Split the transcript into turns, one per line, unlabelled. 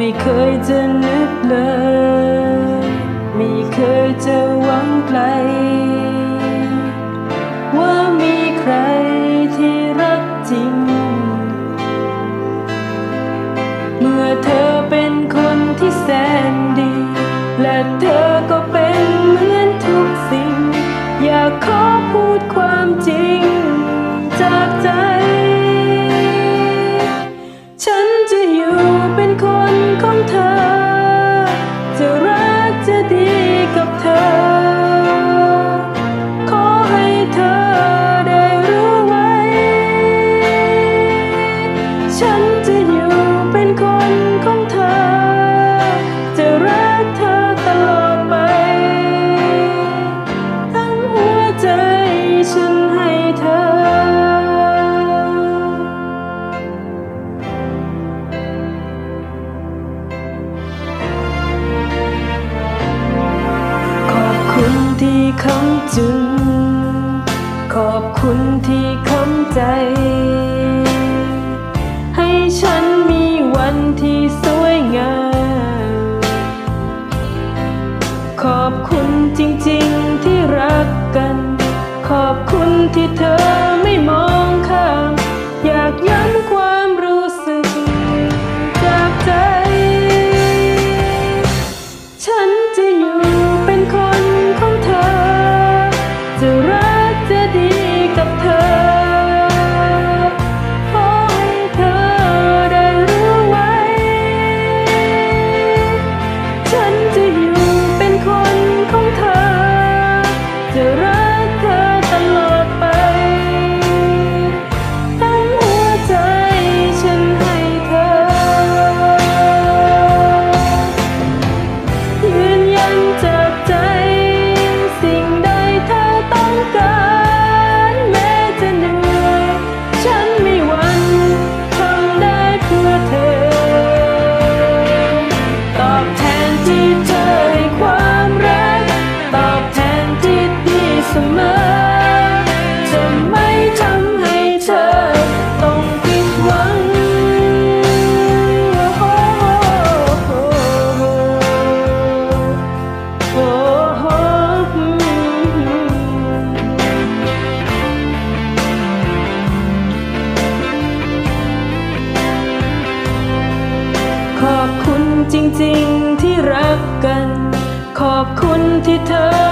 ไม่เคยจะนึกเลย ไม่เคยจะหวังไกล ว่ามีใครที่รักจริง เมื่อเธอเป็นคน ที่คำจุน ขอบคุณที่คำใจ ให้ฉันมีวันที่สวยงาม ขอบคุณจริงๆที่รักกัน ขอบคุณที่เธอไม่มองข้าม อยากย้ำความ ที่เธอ